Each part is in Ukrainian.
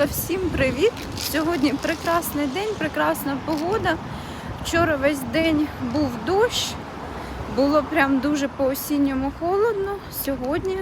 Дівчатка, всім привіт! Сьогодні прекрасний день, прекрасна погода. Вчора весь день був дощ, було прям дуже по-осінньому холодно. Сьогодні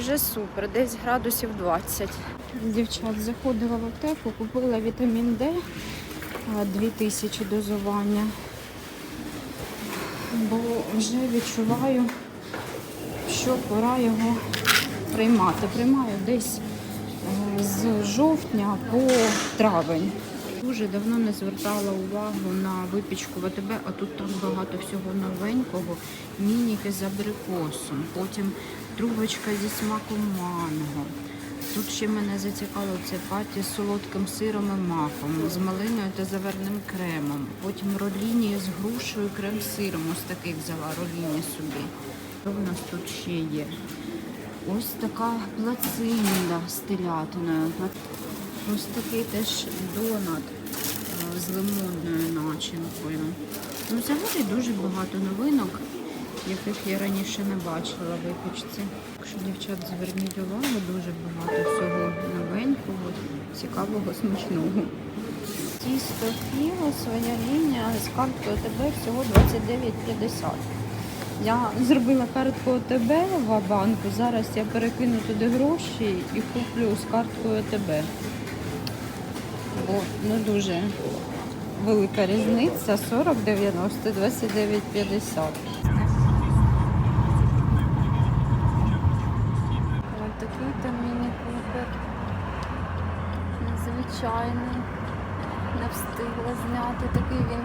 вже супер, десь градусів 20. Дівчат, заходила в аптеку, купила вітамін Д 2000 дозування, бо вже відчуваю, що пора його приймати. Приймаю десь з жовтня по травень. Дуже давно не звертала увагу на випічку ВТБ, а тут так багато всього новенького. Мініки з абрикосом, потім трубочка зі смаком манго. Тут ще мене зацікавило це паті з солодким сиром і маком, з малиною та заверним кремом. Потім роліні з грушею, крем-сиром. Ось такий взяла роліні собі. Що в нас тут ще є? Ось така плацинда з телятиною. Ось такий теж донат е, з лимонною начинкою. Ну, взагалі дуже багато новинок, яких я раніше не бачила випічці. Якщо дівчат зверніть увагу, дуже багато всього новенького, цікавого, смачного. Тісто філо, своя лінія з карткою ОТБ всього 29,50. Я зробила картку ОТБ в банку. Зараз я перекину туди гроші і куплю з карткою ОТБ. Бо ну дуже велика різниця 40,90, 29,50. Ось такий там міні-купер. Незвичайний. Не встигла зняти. Такий він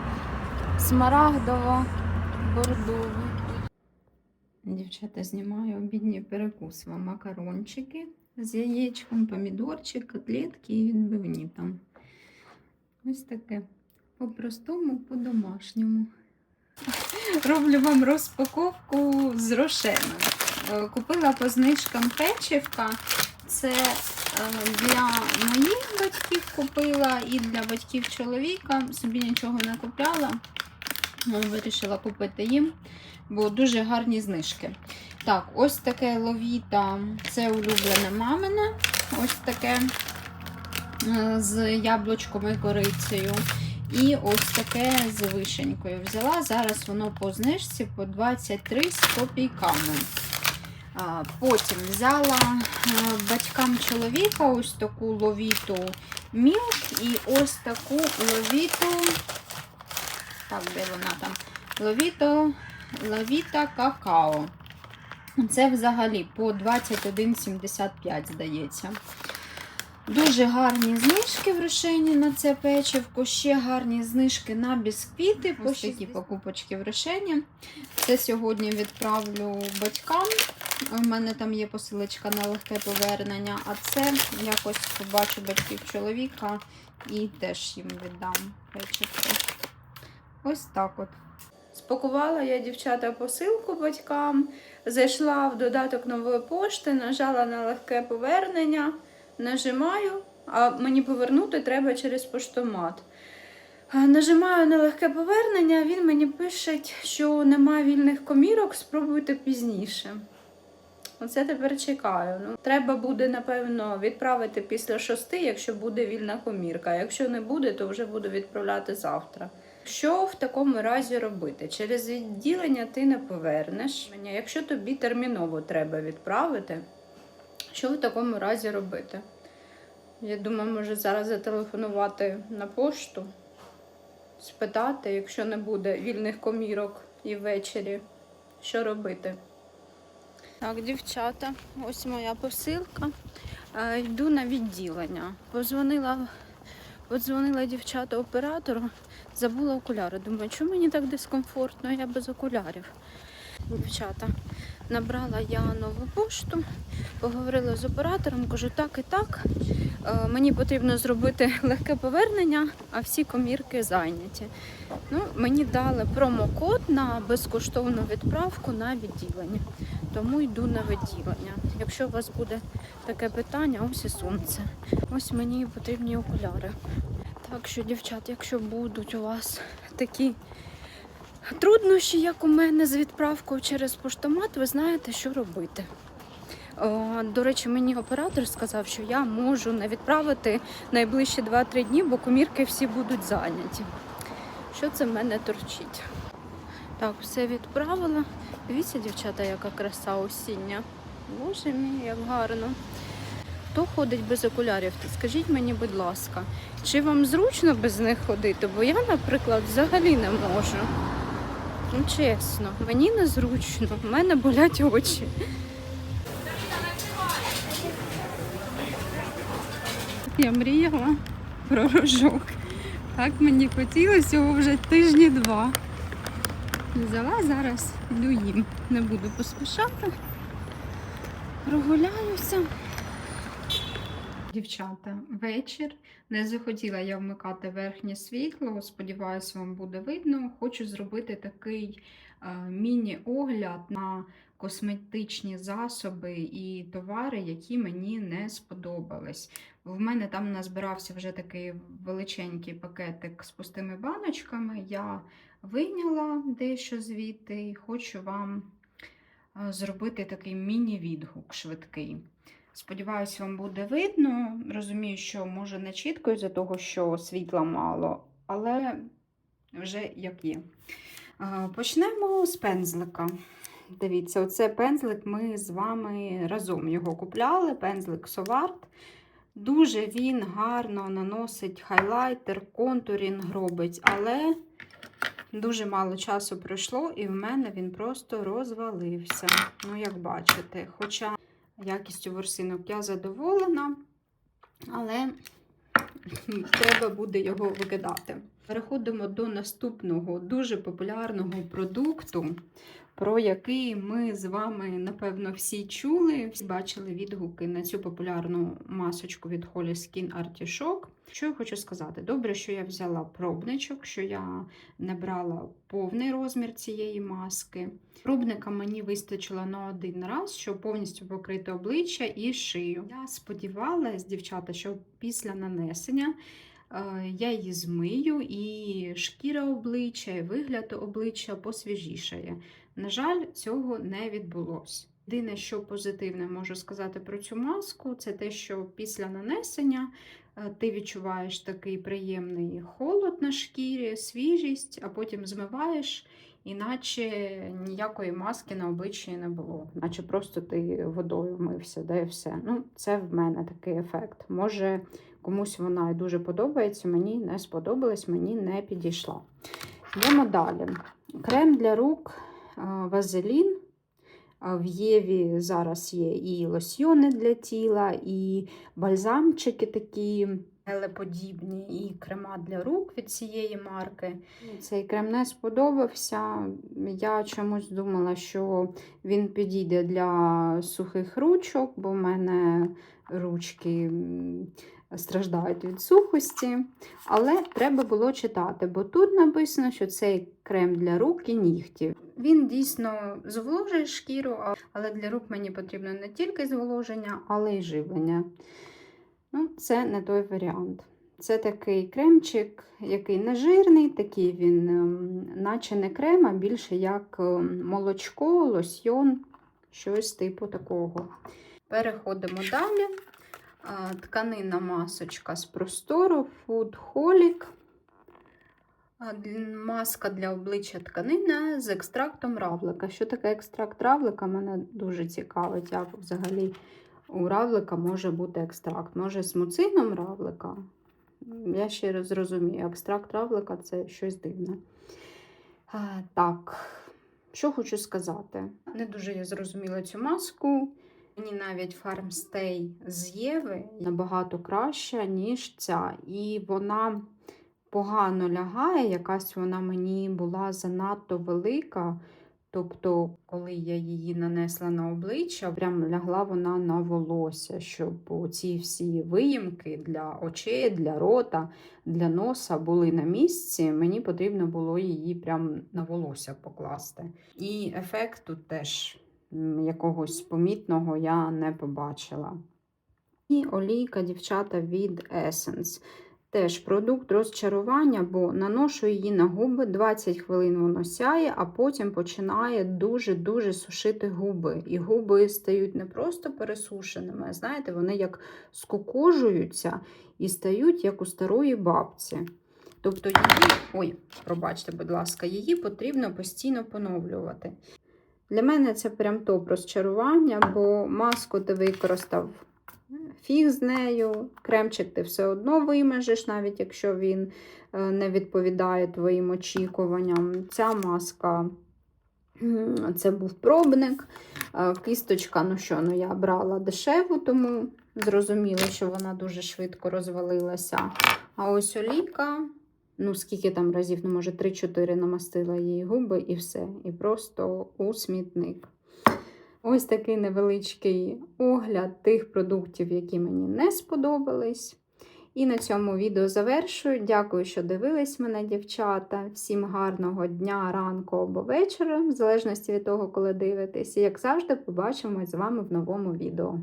смарагдово-бордовий. Дівчата, знімаю обідній перекус вам макарончики з яєчком, помідорчик, котлетки і відбивні там. Ось таке. По-простому, по-домашньому. Роблю вам розпаковку з рошеном. Е, Купила по знижкам печивка. Це е, для моїх батьків купила і для батьків чоловіка. Собі нічого не купляла. Вирішила купити їм, бо дуже гарні знижки. Так, ось таке ловіта, це улюблене мамине. Ось таке е, з яблучком і корицею. І ось таке з вишенькою взяла. Зараз воно по знижці по 23 з копійками. Потім взяла е, батькам чоловіка ось таку ловіту мілк і ось таку ловіту. Так, де вона там? Ловіто, ловіта какао. Це взагалі по 21,75, здається. Дуже гарні знижки в Рошені на це печивко. Ще гарні знижки на бісквіти. Ось такі покупочки в Рошені. Це сьогодні відправлю батькам. У мене там є посилочка на легке повернення, а це якось побачу батьків чоловіка і теж їм віддам печивко. Ось так от. Спакувала я дівчата посилку батькам, зайшла в додаток нової пошти, нажала на легке повернення, нажимаю, а мені повернути треба через поштомат. Нажимаю на легке повернення, він мені пише, що немає вільних комірок, спробуйте пізніше. Оце тепер чекаю. Ну, треба буде, напевно, відправити після шости, якщо буде вільна комірка. Якщо не буде, то вже буду відправляти завтра. Що в такому разі робити? Через відділення ти не повернеш. Якщо тобі терміново треба відправити, що в такому разі робити? Я думаю, може зараз зателефонувати на пошту, спитати, якщо не буде вільних комірок і ввечері, що робити. Так, дівчата, ось моя посилка. Е, Йду на відділення. Позвонила, подзвонила дівчата оператору, забула окуляри. Думаю, чому мені так дискомфортно, я без окулярів. Дівчата, набрала я нову пошту, поговорила з оператором, кажу, так і так. е, Мені потрібно зробити легке повернення, а всі комірки зайняті. Ну, мені дали промокод на безкоштовну відправку на відділення. Тому йду на відділення. Якщо у вас буде таке питання, ось і сонце. Ось мені потрібні окуляри. Так що, дівчат, якщо будуть у вас такі труднощі, як у мене з відправкою через поштомат, ви знаєте, що робити. До речі, мені оператор сказав, що я можу не відправити найближчі 2-3 дні, бо комірки всі будуть зайняті. Що це в мене торчить? Так, все відправила. Дивіться, дівчата, яка краса осіння. Боже мій, як гарно. Хто ходить без окулярів? то Скажіть мені, будь ласка, чи вам зручно без них ходити? Бо я, наприклад, взагалі не можу. Ну, чесно, мені незручно, в мене болять очі. Я мріяла про рожок. Так мені хотілося його вже тижні два. Взяла зараз, йду їм. Не буду поспішати. Прогуляюся. Дівчата, вечір. Не захотіла я вмикати верхнє світло. Сподіваюсь, вам буде видно. Хочу зробити такий е, міні-огляд на косметичні засоби і товари, які мені не сподобались. В мене там назбирався вже такий величенький пакетик з пустими баночками. Я вийняла дещо звідти і хочу вам е, зробити такий міні-відгук швидкий. Сподіваюсь, вам буде видно. Розумію, що може не чітко із-за того, що світла мало, але вже як є. Е, Почнемо з пензлика. Дивіться, оце пензлик ми з вами разом його купляли. Пензлик Соварт. Дуже він гарно наносить хайлайтер, контурінг робить, але дуже мало часу пройшло, і в мене він просто розвалився. Ну, як бачите, хоча якістю ворсинок я задоволена, але треба буде його викидати. Переходимо до наступного дуже популярного продукту, про який ми з вами, напевно, всі чули, всі бачили відгуки на цю популярну масочку від Holy Skin Artichoke. Що я хочу сказати? Добре, що я взяла пробничок, що я не брала повний розмір цієї маски. Пробника мені вистачило на один раз, щоб повністю покрити обличчя і шию. Я сподівалась, дівчата, що після нанесення я її змию, і шкіра обличчя, і вигляд обличчя посвіжішає. На жаль, цього не відбулося. Єдине, що позитивне можу сказати про цю маску, це те, що після нанесення е, ти відчуваєш такий приємний холод на шкірі, свіжість, а потім змиваєш, іначе ніякої маски на обличчі не було. Наче просто ти водою вмився, де все. Ну, це в мене такий ефект. Може, комусь вона дуже подобається, мені не сподобалась, мені не підійшла. Йдемо далі. Крем для рук Вазелін. В Єві зараз є і лосьйони для тіла, і бальзамчики такі гелеподібні, і крема для рук від цієї марки. Цей крем не сподобався. Я чомусь думала, що він підійде для сухих ручок, бо в мене ручки страждають від сухості. Але треба було читати, бо тут написано, що цей крем для рук і нігтів. Він дійсно зволожує шкіру, але для рук мені потрібно не тільки зволоження, але й живлення. Ну, це не той варіант. Це такий кремчик, який не жирний, такий він, ем, наче не крем, а більше як ем, молочко, лосьйон, щось типу такого. Переходимо далі. Тканина масочка з простору, Food Holic. Маска для обличчя тканина з екстрактом равлика. Що таке екстракт равлика? Мене дуже цікавить, як взагалі у равлика може бути екстракт. Може, з муцином равлика? Я ще раз зрозумію, екстракт равлика це щось дивне. Так, що хочу сказати. Не дуже я зрозуміла цю маску. Мені навіть Farmstay з Єви набагато краща, ніж ця. І вона погано лягає, якась вона мені була занадто велика. Тобто, коли я її нанесла на обличчя, прям лягла вона на волосся, щоб ці всі виїмки для очей, для рота, для носа були на місці. Мені потрібно було її прям на волосся покласти. І ефект тут теж якогось помітного я не побачила. І олійка, дівчата, від Essence. Теж продукт розчарування, бо наношу її на губи, 20 хвилин воно сяє, а потім починає дуже-дуже сушити губи. І губи стають не просто пересушеними, а знаєте, вони як скукожуються і стають як у старої бабці. Тобто її, ой, пробачте, будь ласка, її потрібно постійно поновлювати. Для мене це прям топ розчарування, бо маску ти використав фіг з нею, кремчик ти все одно вимажеш, навіть якщо він е, не відповідає твоїм очікуванням. Ця маска це був пробник. Е, Кісточка, ну що, ну я брала дешеву, тому зрозуміло, що вона дуже швидко розвалилася. А ось олійка, ну скільки там разів, ну може 3-4 намастила її губи і все. І просто у смітник. Ось такий невеличкий огляд тих продуктів, які мені не сподобались. І на цьому відео завершую. Дякую, що дивились мене, дівчата. Всім гарного дня, ранку або вечора, в залежності від того, коли дивитесь. І як завжди, побачимось з вами в новому відео.